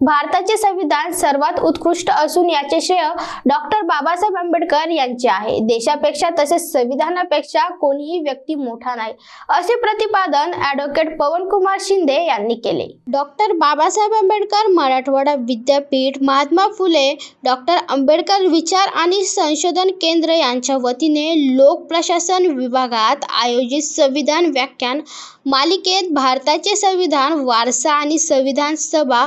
भारताचे संविधान सर्वात उत्कृष्ट असून याचे श्रेय डॉक्टर बाबासाहेब आंबेडकर यांचे आहे. देशापेक्षा तसेच संविधानापेक्षा कोणीही व्यक्ती मोठा नाही असे प्रतिपादन ऍडव्होकेट पवन कुमार शिंदे यांनी केले. डॉक्टर बाबासाहेब आंबेडकर मराठवाडा विद्यापीठ महात्मा फुले डॉक्टर आंबेडकर विचार आणि संशोधन केंद्र यांच्या वतीने लोक प्रशासन विभागात आयोजित संविधान व्याख्यान मालिकेत भारताचे संविधान वारसा आणि संविधान सभा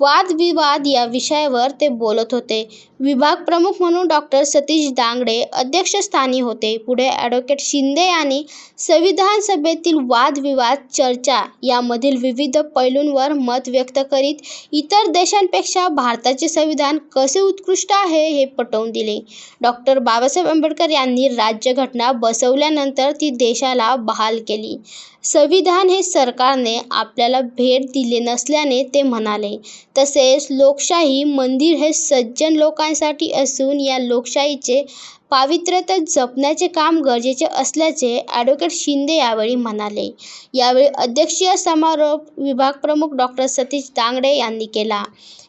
वादविवाद या विषयावर ते बोलत होते. विभाग प्रमुख म्हणून डॉक्टर सतीश दांगडे अध्यक्षस्थानी होते. पुढे ॲडव्होकेट शिंदे यांनी संविधान सभेतील वादविवाद चर्चा यामधील विविध पैलूंवर मत व्यक्त करीत इतर देशांपेक्षा भारताचे संविधान कसे उत्कृष्ट आहे हे पटवून दिले. डॉक्टर बाबासाहेब आंबेडकर यांनी राज्यघटना बसवल्यानंतर ती देशाला बहाल केली. संविधान हे सरकारने आपल्याला भेट दिले नसल्याने ते म्हणाले. तसेच लोकशाही मंदिर हे सज्जन लोकांसाठी असून या लोकशाहीचे पावित्र्यता जपण्याचे काम गरजेचे असल्याचे ॲडव्होकेट शिंदे यावेळी म्हणाले. यावेळी अध्यक्षीय समारोप विभाग प्रमुख डॉक्टर सतीश दांगडे यांनी केला.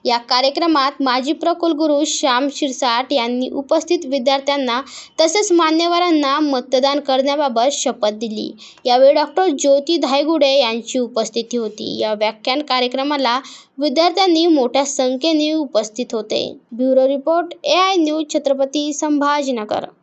या कार्यक्रमात माजी प्रकुलगुरू श्याम शिरसाट यांनी उपस्थित विद्यार्थ्यांना तसेच मान्यवरांना मतदान करण्याबाबत शपथ दिली. यावेळी डॉक्टर ज्योती धायगुडे यांची उपस्थिती होती. या व्याख्यान कार्यक्रमाला विद्यार्थ्यांनी मोठ्या संख्येने उपस्थित होते. Bureau report A I news Chhatrapati Sambhajinagar. ನಮಸ್ಕಾರ